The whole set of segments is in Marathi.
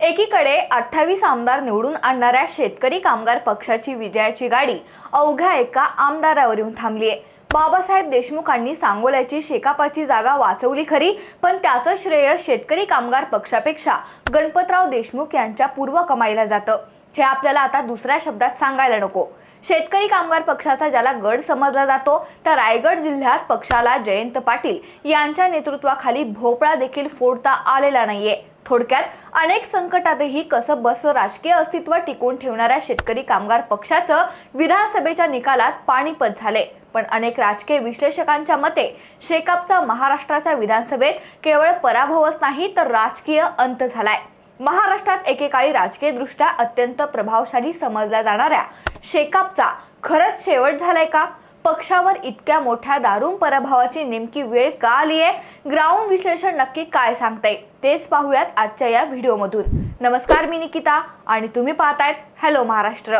एकीकडे अठ्ठावीस आमदार निवडून आणणाऱ्या शेतकरी कामगार पक्षाची विजयाची गाडी अवघ्या एका आमदारावरून थांबली आहे बाबासाहेब देशमुखांनी सांगोल्याची शेकापाची जागा वाचवली खरी पण त्याचं श्रेय शेतकरी कामगार पक्षापेक्षा गणपतराव देशमुख यांच्या पूर्व कमाईला जातं. हे आपल्याला आता दुसऱ्या शब्दात सांगायला नको. शेतकरी कामगार पक्षाचा ज्याला गड समजला जातो त्या रायगड जिल्ह्यात पक्षाला जयंत पाटील यांच्या नेतृत्वाखाली भोपळा देखील फोडता आलेला नाहीये. थोडक्यात अनेक संकटातही कसं बस राजकीय अस्तित्व टिकून ठेवणाऱ्या शेतकरी कामगार पक्षाचं विधानसभेच्या निकालात पाणीपत झाले. पण अनेक राजकीय विश्लेषकांच्या मते शेकापचा महाराष्ट्राच्या विधानसभेत केवळ पराभवच नाही तर राजकीय अंत झालाय. महाराष्ट्रात एकेकाळी राजकीयदृष्ट्या अत्यंत प्रभावशाली समजल्या जाणाऱ्या शेकापचा खरंच शेवट झालाय का? पक्षावर इतक्या मोठ्या दारुण पराभवाची नेमकी वेळ का आली आहे ग्राउंड विश्लेषण नक्की काय सांगताय? तेच पाहूयात आजच्या या व्हिडिओमधून. नमस्कार मी निकिता आणि तुम्ही पाहतायत हॅलो महाराष्ट्र.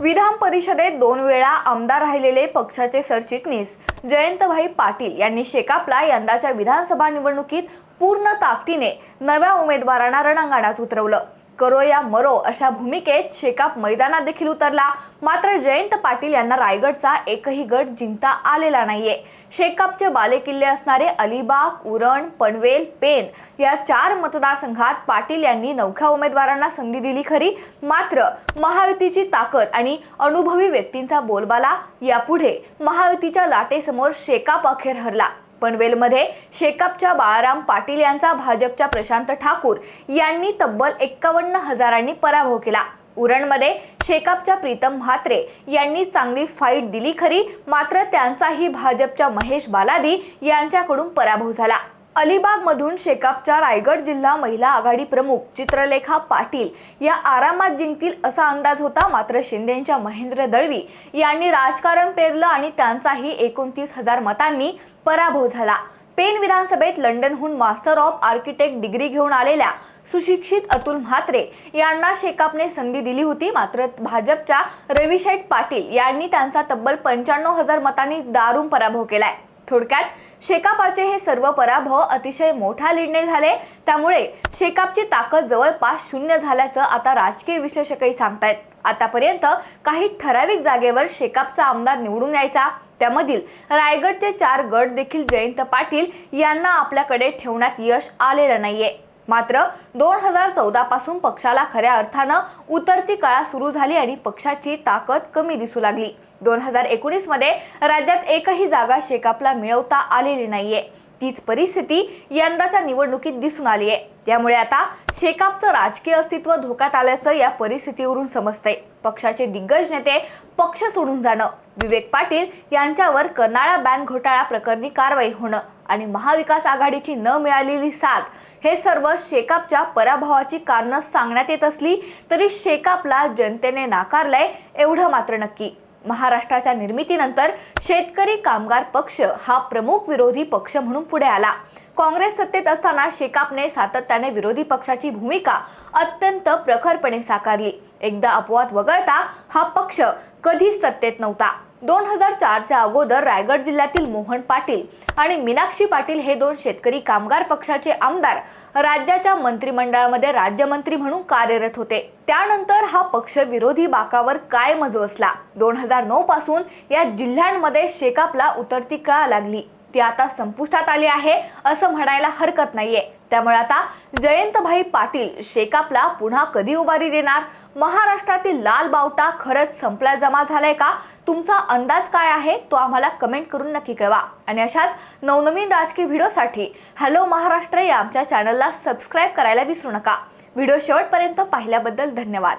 विधान परिषदेत दोन वेळा आमदार राहिलेले पक्षाचे सरचिटणीस जयंतभाई पाटील यांनी शेकापला यंदाच्या विधानसभा निवडणुकीत पूर्ण ताकदीने नव्या उमेदवारांना रणांगणात उतरवलं. करो या मरो अशा भूमिकेत शेकाप मैदानात देखील उतरला. मात्र जयंत पाटील यांना रायगडचा एकही गट जिंकता आलेला नाहीये. शेकापचे बालेकिल्ले असणारे अलिबाग उरण पनवेल पेन या चार मतदारसंघात पाटील यांनी नवख्या उमेदवारांना संधी दिली खरी. मात्र महायुतीची ताकद आणि अनुभवी व्यक्तींचा बोलबाला यापुढे महायुतीच्या लाटेसमोर शेकाप अखेर हरला. पनवेलमध्ये शेकापच्या बाळाराम पाटील यांचा भाजपच्या प्रशांत ठाकूर यांनी तब्बल एक्कावन्न हजारांनी पराभव केला. उरणमध्ये शेकापच्या प्रीतम म्हात्रे यांनी चांगली फाईट दिली खरी मात्र त्यांचाही भाजपच्या महेश बालादी यांच्याकडून पराभव झाला. अलिबागमधून शेकापच्या रायगड जिल्हा महिला आघाडी प्रमुख चित्रलेखा पाटील या आरामात जिंकतील असा अंदाज होता मात्र शिंदेच्या महेंद्र दळवी यांनी राजकारण पेरलं आणि त्यांचाही एकोणतीस हजार मतांनी पराभव झाला. पेन विधानसभेत लंडनहून मास्टर ऑफ आर्किटेक्ट डिग्री घेऊन आलेल्या सुशिक्षित अतुल म्हात्रे यांना शेकापने संधी दिली होती. मात्र भाजपच्या रविशेठ पाटील यांनी त्यांचा तब्बल पंच्याण्णव हजार मतांनी दारुण पराभव केलाय. थोडक्यात शेकापाचे हे सर्व पराभव अतिशय मोठा लीडने झाले. त्यामुळे शेकापची ताकद जवळपास शून्य झाल्याचं आता राजकीय विश्लेषकही सांगतायत. आतापर्यंत काही ठराविक जागेवर शेकापचा आमदार निवडून यायचा. त्यामधील रायगडचे चार गट देखील जयंत पाटील यांना आपल्याकडे ठेवण्यात यश आलेलं नाहीये. मात्र दोन हजार चौदा पासून पक्षाला खऱ्या अर्थानं उतरती काळा सुरू झाली आणि पक्षाची ताकद कमी दिसू लागली. दोन हजार एकोणीसमध्ये राज्यात एकही जागा शेकापला मिळवता आलेली नाहीये. तीच परिस्थिती यंदाच्या निवडणुकीत दिसून आली आहे त्यामुळे आता शेकापचं राजकीय अस्तित्व धोक्यात आल्याचं या परिस्थितीवरून समजतंय. पक्षाचे दिग्गज नेते पक्ष सोडून जाणं विवेक पाटील यांच्यावर कर्नाळा बँक घोटाळा प्रकरणी कारवाई होणं आणि महाविकास आघाडीची न मिळालेली साथ हे सर्व शेकापच्या पराभवाची कारणं सांगण्यात येत असली तरी शेकापला जनतेने नाकारलंय एवढं मात्र नक्की. महाराष्ट्राच्या निर्मितीनंतर शेतकरी कामगार पक्ष हा प्रमुख विरोधी पक्ष म्हणून पुढे आला. काँग्रेस सत्तेत असताना शेकापने सातत्याने विरोधी पक्षाची भूमिका अत्यंत प्रखरपणे साकारली. एकदा अपवाद वगळता हा पक्ष कधीच सत्तेत नव्हता. दोन हजार चारच्या अगोदर रायगड जिल्ह्यातील मोहन पाटील आणि मीनाक्षी पाटील हे दोन शेतकरी कामगार पक्षाचे आमदार राज्याच्या मंत्रिमंडळामध्ये राज्यमंत्री म्हणून कार्यरत होते. त्यानंतर हा पक्ष विरोधी बाकावर काय मजवसला दोन हजार नऊ पासून या जिल्ह्यांमध्ये शेकापला उतरती कळा लागली. ती आता संपुष्टात आली आहे असं म्हणायला हरकत नाहीये. त्यामुळे आता जयंतभाई पाटील शेकापला पुन्हा कधी उभारी देणार? महाराष्ट्रातील लाल बावटा खरंच संपला जमा झालाय का? तुमचा अंदाज काय आहे? तो आम्हाला कमेंट करून नक्की कळवा. आणि अशाच नवनवीन राजकीय व्हिडिओसाठी हॅलो महाराष्ट्र या आमच्या चॅनलला सबस्क्राईब करायला विसरू नका. व्हिडिओ शेवटपर्यंत पाहिल्याबद्दल धन्यवाद.